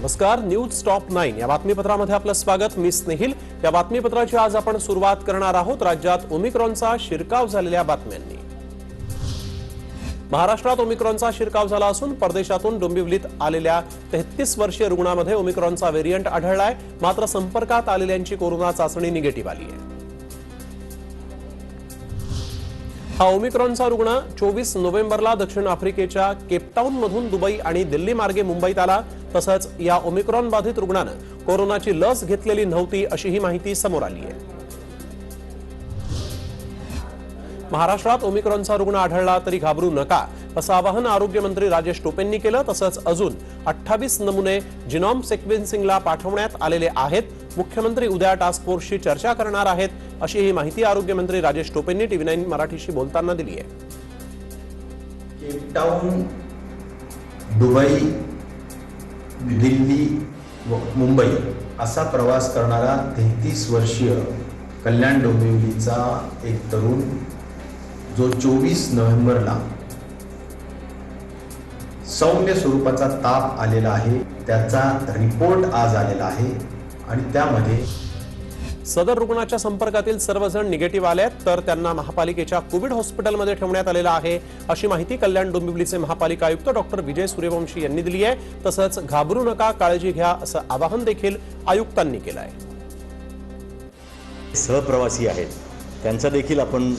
नमस्कार news stop nine या बातमीपत्रामध्ये आपलं स्वागत. मी स्नेहिल. या बातमीपत्राची आज आपण सुरुवात करणार आहोत. राज्यात ओमिक्रॉनचा शिरकाव झालेल्या बातम्यांनी. महाराष्ट्रात ओमिक्रॉनचा शिरकाव झाला असून परदेशातून डोंबिवलीत आलेल्या तेहतीस वर्षीय रुग्णामध्ये ओमिक्रॉनचा व्हेरियंट आढळलाय. मात्र संपर्कात आलेल्यांची कोरोना चाचणी निगेटिव्ह आली आहे. हा ओमिक्रॉनचा रुग्ण चोवीस नोव्हेंबरला दक्षिण आफ्रिकेच्या केपटाऊन मधून दुबई आणि दिल्ली मार्गे मुंबईत आला. तसंच या ओमिक्रॉन बाधित रुग्णानं कोरोनाची लस घेतलेली नव्हती अशी ही माहिती समोर आली आहे. महाराष्ट्रात ओमिक्रॉनचा रुग्ण आढळला तरी घाबरू नका असं आवाहन आरोग्यमंत्री राजेश टोपेंनी केलं तसंच अजून अठ्ठावीस नमुने जिनॉम सिक्वेन्सिंगला पाठवण्यात आलेले आहेत. मुख्यमंत्री उद्या टास्क फोर्सशी चर्चा करणार आहेत अशी ही माहिती आरोग्यमंत्री राजेश टोपेंनी टीव्ही नाईन मराठीशी बोलताना दिली आहे. केपटाऊन दुबई दिल्ली व मुंबई असा प्रवास करणारा तेहतीस वर्षीय कल्याण डोंबिवलीचा एक तरुण जो चोवीस नोव्हेंबरला सौम्य स्वरूपाचा ताप आलेला आहे. त्याचा रिपोर्ट आज आलेला आहे आणि त्यामध्ये सदर रुग्णाच्या संपर्कातील सर्वजण निगेटिव्ह आले आहेत तर त्यांना महापालिकेच्या कोविड हॉस्पिटलमध्ये ठेवण्यात आलेलं आहे. अशी माहिती कल्याण डोंबिवलीचे महापालिका आयुक्त डॉक्टर विजय सूर्यवंशी यांनी दिली आहे. तसंच घाबरू नका काळजी घ्या असं आवाहन देखील आयुक्तांनी केलं आहे. सहप्रवासी आहेत. त्यांचा देखील आपण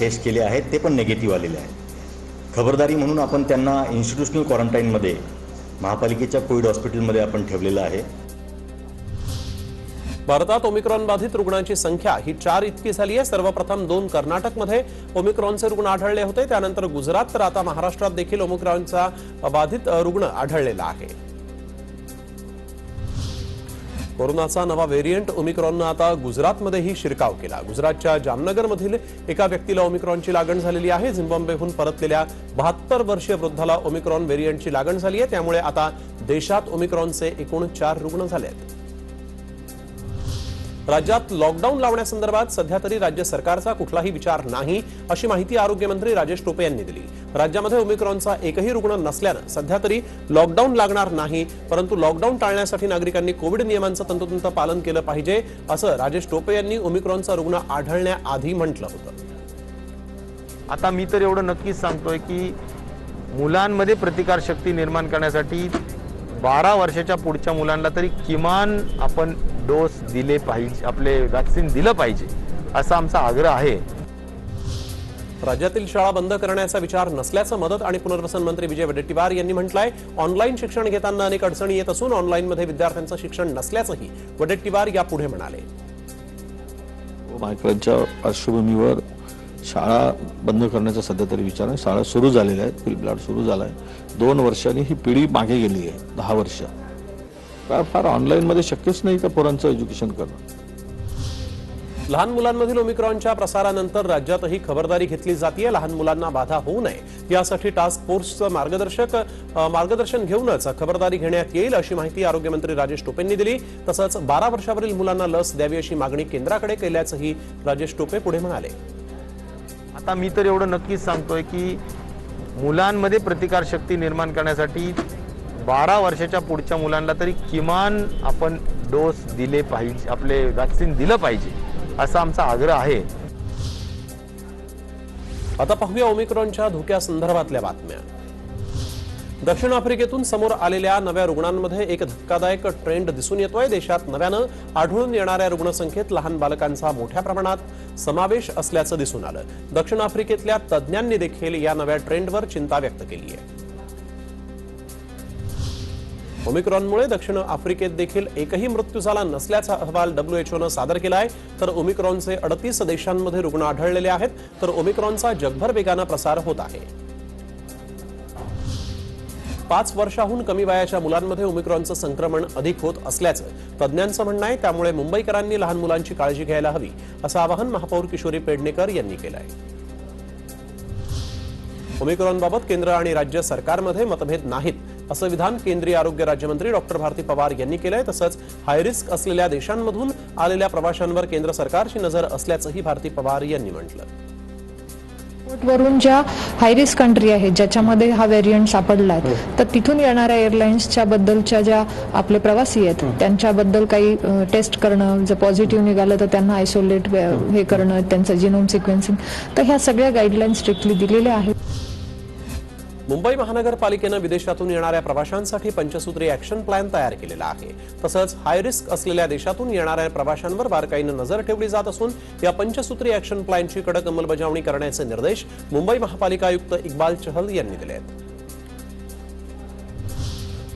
टेस्ट केले आहेत ते पण निगेटिव्ह आलेले आहेत. खबरदारी म्हणून आपण त्यांना इन्स्टिट्यूशनल क्वारंटाईनमध्ये महापालिकेच्या कोविड हॉस्पिटलमध्ये आपण ठेवलेलं आहे. भारतात ओमिक्रॉन बाधित रुग्णांची संख्या ही चार इतकी झाली आहे. सर्वप्रथम दोन कर्नाटकमध्ये ओमिक्रॉनचे रुग्ण आढळले होते. त्यानंतर गुजरात तर आता महाराष्ट्रात देखील ओमिक्रॉनचा बाधित रुग्ण आढळलेला आहे. कोरोनाचा नवा व्हेरियंट ओमिक्रॉननं आता गुजरातमध्येही शिरकाव केला. गुजरातच्या जामनगरमधील एका व्यक्तीला ओमिक्रॉनची लागण झालेली आहे. झिम्बाब्वेहून परतलेल्या बहात्तर वर्षीय वृद्धाला ओमिक्रॉन व्हेरियंटची लागण झाली आहे. त्यामुळे आता देशात ओमिक्रॉनचे एकूण चार रुग्ण झाले आहेत राज्यात लॉकडाऊन लावण्यासंदर्भात सध्या तरी राज्य सरकारचा कुठलाही विचार नाही अशी माहिती आरोग्यमंत्री राजेश टोपे यांनी दिली. राज्यामध्ये ओमिक्रॉनचा एकही रुग्ण नसल्यानं सध्या तरी लॉकडाऊन लागणार नाही परंतु लॉकडाऊन टाळण्यासाठी नागरिकांनी कोविड नियमांचं तंतोतंत पालन केलं पाहिजे असं राजेश टोपे यांनी ओमिक्रॉनचा रुग्ण आढळण्याआधी म्हटलं होतं. आता मी तर एवढं नक्कीच सांगतोय की मुलांमध्ये प्रतिकारशक्ती निर्माण करण्यासाठी बारा वर्षाच्या पुढच्या मुलांना तरी किमान आपण डोस दिले पाहिजे आपले वॅक्सिन दिलं पाहिजे असा आमचा आग्रह आहे. राज्यातील शाळा बंद करण्याचा विचार नसल्याचं मदत आणि पुनर्वसन मंत्री विजय वडेट्टीवार यांनी म्हटलंय ऑनलाईन शिक्षण घेताना अनेक अडचणी येत असून ऑनलाईनमध्ये विद्यार्थ्यांचं शिक्षण नसल्याचंही वडेट्टीवार यापुढे म्हणाले. पार्श्वभूमीवर शाळा बंद करण्याचा सध्या तरी विचार आहे शाळा सुरू झालेल्या आहेत. फिल्मलाट सुरू झाला आहे दोन वर्षांनी ही पिढी मागे गेली आहे. दहा वर्ष. फार फार ऑनलाईनमध्ये शक्यच नाही त्या पोरांचं एज्युकेशन करणं? लहान मुलांमधील ओमिक्रॉनच्या प्रसारानंतर राज्यातही खबरदारी घेतली जाते लहान मुलांना बाधा होऊ नये. यासाठी टास्क फोर्सचं मार्गदर्शक मार्गदर्शन घेऊनच खबरदारी घेण्यात येईल अशी माहिती आरोग्यमंत्री राजेश टोपेंनी दिली. तसंच बारा वर्षावरील मुलांना लस द्यावी अशी मागणी केंद्राकडे केल्याचंही राजेश टोपे पुढे म्हणाले. आता मी तर एवढं नक्कीच सांगतोय की मुलांमध्ये प्रतिकारशक्ती निर्माण करण्यासाठी बारा वर्षाच्या पुढच्या मुलांना तरी किमान आपण डोस दिले पाहिजे आपले वॅक्सिन दिलं पाहिजे असा आमचा आग्रह आहे. आता पाहूया ओमिक्रॉनच्या धोक्यासंदर्भातल्या बातम्या. दक्षिण आफ्रिकेतून समोर आलेल्या नव्या रुग्णांमध्ये एक धक्कादायक ट्रेंड दिसून येतोय. देशात नव्यानं आढळून येणाऱ्या रुग्णसंख्येत लहान बालकांचा मोठ्या प्रमाणात समावेश असल्याचं दिसून आलं. दक्षिण आफ्रिकेतल्या तज्ज्ञांनी देखील या नव्या ट्रेंडवर चिंता व्यक्त केली आहे. ओमिक्रॉनमुळे दक्षिण आफ्रिकेत देखील एकही मृत्यू झाला नसल्याचा अहवाल डब्ल्यूएचओनं सादर केला आहे तर ओमिक्रॉनचे अडतीस देशांमध्ये रुग्ण आढळलेले आहेत. तर ओमिक्रॉनचा जगभर वेगानं प्रसार होत आहे. पाच वर्षाहून कमी वयाच्या मुलांमध्ये ओमिक्रॉनचं संक्रमण अधिक होत असल्याचं तज्ज्ञांचं म्हणणं आहे त्यामुळे मुंबईकरांनी लहान मुलांची काळजी घ्यायला हवी असं आवाहन महापौर किशोरी पेडणेकर यांनी केलं आहे ओमिक्रॉनबाबत केंद्र आणि राज्य सरकारमध्ये मतभेद नाहीत असं विधान केंद्रीय आरोग्य राज्यमंत्री डॉक्टर भारती पवार यांनी केलंय तसंच हायरिस्क असलेल्या देशांमधून आलेल्या प्रवाशांवर केंद्र सरकारची नजर असल्याचंही भारती पवार यांनी म्हटलं. वरून ज्या हाय रिस्क कंट्री आहेत ज्याच्यामध्ये हा व्हेरियंट सापडला आहे तर तिथून येणाऱ्या एअरलाईन्सच्या बद्दलच्या ज्या आपले प्रवासी आहेत त्यांच्याबद्दल काही टेस्ट करणं जर पॉझिटिव्ह निघालं तर त्यांना आयसोलेट हे. करणं त्यांचं जिनोम सिक्वेन्सिंग तर ह्या सगळ्या गाईडलाईन स्ट्रिक्टली दिलेल्या आहेत. मुंबई महानगरपालिकेनं विदेशातून येणाऱ्या प्रवाशांसाठी पंचसूत्री ऍक्शन प्लॅन तयार केलेला आहे. तसंच हाय रिस्क असलेल्या देशातून येणाऱ्या प्रवाशांवर बारकाईनं नजर ठेवली जात असून या पंचसूत्री ऍक्शन प्लॅनची कडक अंमलबजावणी करण्याचे निर्देश मुंबई महापालिका आयुक्त इक्बाल चहल यांनी दिले आहेत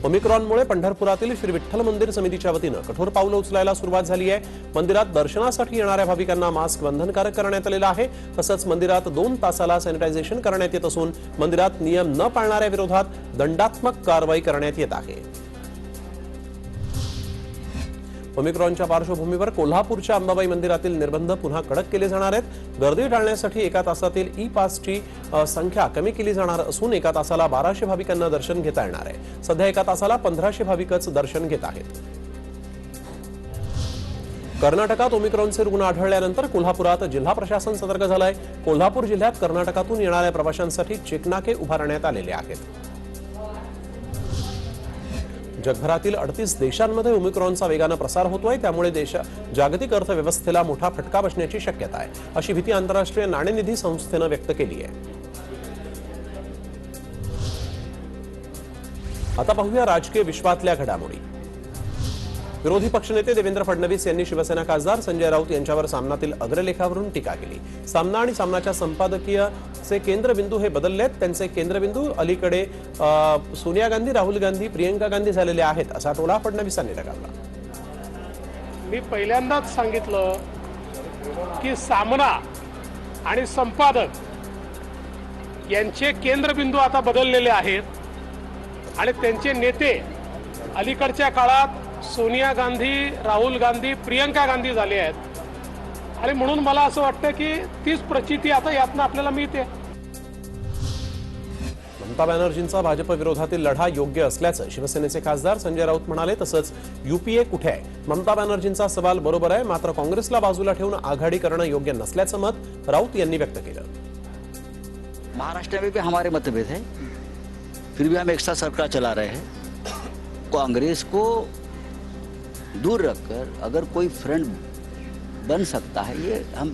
ओमिक्रॉनमुळे पंढरपुरातील श्री विठ्ठल मंदिर समितीच्या वतीनं कठोर पावलं उचलायला सुरुवात झाली आहे. मंदिरात दर्शनासाठी येणाऱ्या भाविकांना मास्क बंधनकारक करण्यात आलेला आहे. तसंच मंदिरात दोन तासाला सॅनिटायझेशन करण्यात येत असून मंदिरात नियम न पाळणाऱ्या विरोधात दंडात्मक कारवाई करण्यात येत आहे. ओमिक्रॉनच्या पार्श्वभूमीवर कोल्हापूरच्या अंबाबाई मंदिरातील निर्बंध पुन्हा कडक केले जाणार आहेत. गर्दी टाळण्यासाठी एका तासातील ई पासची संख्या कमी केली जाणार असून एका तासाला बाराशे भाविकांना दर्शन घेता येणार आहे. सध्या एका तासाला पंधराशे भाविकच दर्शन घेत आहेत. कर्नाटकात ओमिक्रॉनचे रुग्ण आढळल्यानंतर कोल्हापुरात जिल्हा प्रशासन सतर्क झालंय. कोल्हापूर जिल्ह्यात कर्नाटकातून येणाऱ्या प्रवाशांसाठी चेकनाके उभारण्यात आलेले आहेत. जगभरातील अडतीस देशांमध्ये ओमिक्रॉनचा वेगानं प्रसार होतोय त्यामुळे देश जागतिक अर्थव्यवस्थेला मोठा फटका बसण्याची शक्यता आहे. अशी भीती आंतरराष्ट्रीय नाणेनिधी संस्थेनं व्यक्त केली आहे. आता पाहूया राजकीय विश्वातल्या घडामोडी. विरोधी पक्षनेते देवेंद्र फडणवीस यांनी शिवसेना खासदार संजय राऊत यांच्यावर सामनातील अग्रलेखावरून टीका केली. सामना आणि सामनाच्या संपादकीयचे केंद्रबिंदू हे बदलले आहेत त्यांचे केंद्रबिंदू अलीकडे सोनिया गांधी राहुल गांधी प्रियंका गांधी झालेले आहेत असा टोला फडणवीसांनी लगावला. मी पहिल्यांदाच सांगितलं की सामना आणि संपादक यांचे केंद्रबिंदू आता बदललेले आहेत आणि त्यांचे नेते अलीकडच्या काळात सोनिया गांधी राहुल गांधी प्रियंका गांधी झाले आहेत. आणि म्हणून मला असं वाटतं की तीच प्रचिती आता यातनं आपल्याला मिळते. ममता बॅनर्जींचा भाजप विरोधातील लढा योग्य असल्याचं शिवसेनेचे खासदार संजय राऊत म्हणाले तसंच युपीए कुठे आहे? ममता बॅनर्जींचा सवाल बरोबर आहे मात्र काँग्रेसला बाजूला ठेवून आघाडी करणं योग्य नसल्याचं मत राऊत यांनी व्यक्त केलं. महाराष्ट्र में भी हमारे मतभेद है फिर भी हम एक साथ सरकार चला रहे हैं। कांग्रेस को दूर रखकर अगर कोई फ्रंट बन सकता है ये हम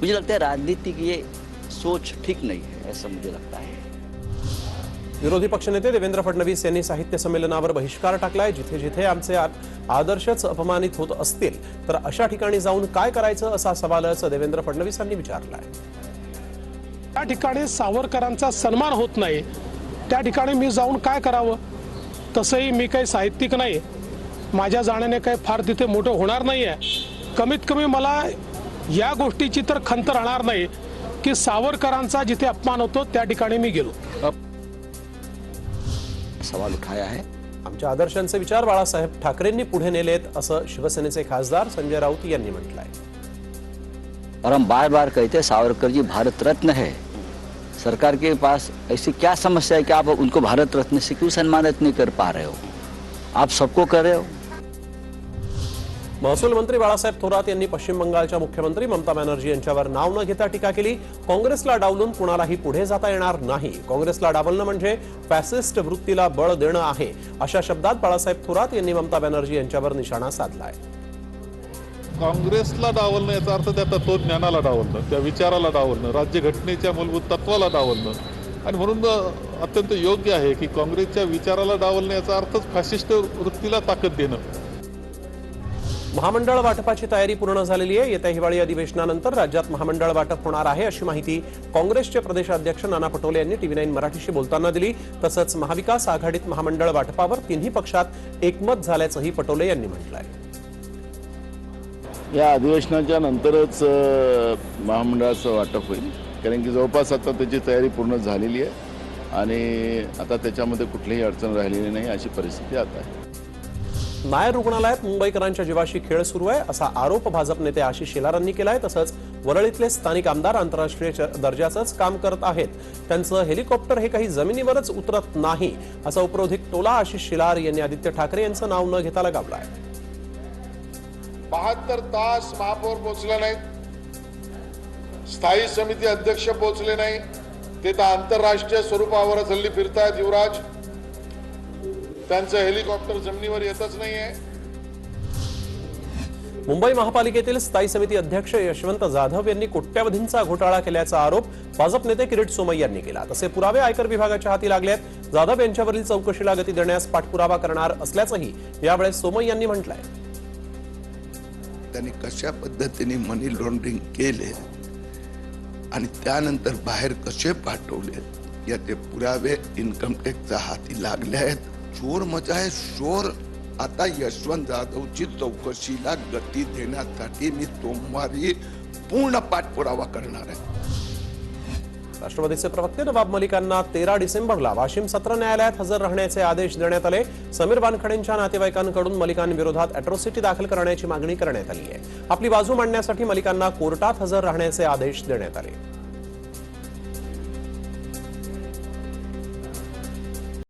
मुझे लगता है राजनीति की ये सोच ठीक नहीं है ऐसा मुझे लगता है। विरोधी पक्षनेते देवेंद्र फडणवीस यांनी साहित्य संमेलनावर बहिष्कार टाकलाय. जिथे जिथे आमचे आदर्शच अपमानित होत असतील तर अशा ठिकाणी जाऊन काय करायचं असा सवालच देवेंद्र फडणवीसांनी विचारलाय. त्या ठिकाणी सावरकरांचा सन्मान होत नाही. त्या ठिकाणी मी जाऊन काय करावं? तसंही मी काही साहित्यिक नाही. माझ्या जाण्याने काही फार तिथे मोठं होणार नाही आहे कमीत कमी मला या गोष्टीची तर खंत राहणार नाही की सावरकरांचा जिथे अपमान होतो त्या ठिकाणी मी गेलो. सवाल उठाया है आमच्या आदर्शांचे विचार बाळासाहेब ठाकरेंनी पुढे नेलेत असं शिवसेनेचे खासदार संजय राऊत यांनी म्हटलंय. और हम बार बार कहते हैं सावरकर जी भारत रत्न है. सरकार के पास ऐसी क्या समस्या है कि आप उनको भारत रत्न से क्यों सम्मानित नहीं कर पा रहे हो? आप सबको कर रहे हो? महसूल मंत्री बाळासाहेब थोरात यांनी पश्चिम बंगालच्या मुख्यमंत्री ममता बॅनर्जी यांच्यावर नाव न घेता टीका केली. काँग्रेसला डावलून कुणालाही पुढे जाता येणार नाही. काँग्रेसला डावलणं म्हणजे फॅसिस्ट वृत्तीला बळ देणं आहे अशा शब्दात बाळासाहेब थोरात यांनी ममता बॅनर्जी यांच्यावर निशाणा साधलाय. काँग्रेसला डावलणं याचा अर्थ त्या तत्वज्ञानाला डावलणं त्या विचाराला डावलणं राज्यघटनेच्या मूलभूत तत्वाला डावलणं. आणि म्हणून अत्यंत योग्य आहे की काँग्रेसच्या विचाराला डावलणं याचा अर्थच फॅसिस्ट वृत्तीला ताकद देणं. महामंडळ वाटपाची तयारी पूर्ण झालेली आहे. येत्या हिवाळी अधिवेशनानंतर राज्यात महामंडळ वाटप होणार आहे अशी माहिती काँग्रेसचे प्रदेशाध्यक्ष नाना पटोले यांनी टीव्ही नाईन मराठीशी बोलताना दिली. तसंच महाविकास आघाडीत महामंडळ वाटपावर तिन्ही पक्षात एकमत झाल्याचंही पटोले यांनी म्हटलंय. या अधिवेशनाच्या नंतरच महामंडळाचं वाटप होईल. कारण की जवळपास आता त्याची तयारी पूर्ण झालेली आहे. आणि आता त्याच्यामध्ये कुठलीही अडचण राहिलेली नाही अशी परिस्थिती आता आहे. नायर रुग्णालयात मुंबईकरांच्या जीवाशी खेळ सुरू आहे असा आरोप भाजप नेते आशिष शेलारांनी केलाय तसंच वरळीतले स्थानिक आमदार आंतरराष्ट्रीय दर्जाचंच काम करत आहेत. त्यांचं हेलिकॉप्टर हे काही जमिनीवरच उतरत नाही असा उपरोधिक टोला आशिष शेलार यांनी आदित्य ठाकरे यांचं नाव न घेता लगावलाय बहात्तर तास महापौर पोहोचले नाहीत. स्थायी समिती अध्यक्ष पोहोचले नाही. ते तर आंतरराष्ट्रीय स्वरूपावरच हल्ली फिरतायत युवराज. त्यांचं हेलिकॉप्टर जमिनीवर येतच नाहीये. मुंबई महापालिकेतील स्थायी समिती अध्यक्ष यशवंत जाधव यांनी कोट्यावधींचा घोटाळा केल्याचा आरोप भाजप नेते किरीट सोमय्या यांनी केला. तसे पुरावे आयकर विभागाच्या हाती लागले आहेत जाधव यांच्यावरील चौकशीला गती देण्यास पाठपुरावा करणार असल्याचंही यावेळेस सोमय्या यांनी म्हटलंय. त्यांनी कशा पद्धतीने मनी लॉन्ड्रिंग केले आणि त्यानंतर बाहेर कसे पाठवले याचे पुरावे इन्कम टॅक्सच्या हाती लागले आहेत? चोर मजा आहे शोर. आता यशवंत जाधवची चौकशीला गती देण्यासाठी मी सोमवारी पूर्ण पाठपुरावा करणार आहे. राष्ट्रवादीचे प्रवक्ते नवाब मलिकांना तेरा डिसेंबरला वाशिम सत्र न्यायालयात हजर राहण्याचे आदेश देण्यात आले. समीर वानखडेंच्या नातेवाईकांकडून मलिकांविरोधात अॅट्रॉसिटी दाखल करण्याची मागणी करण्यात आली आहे. आपली बाजू मांडण्यासाठी मलिकांना कोर्टात हजर राहण्याचे आदेश देण्यात आले.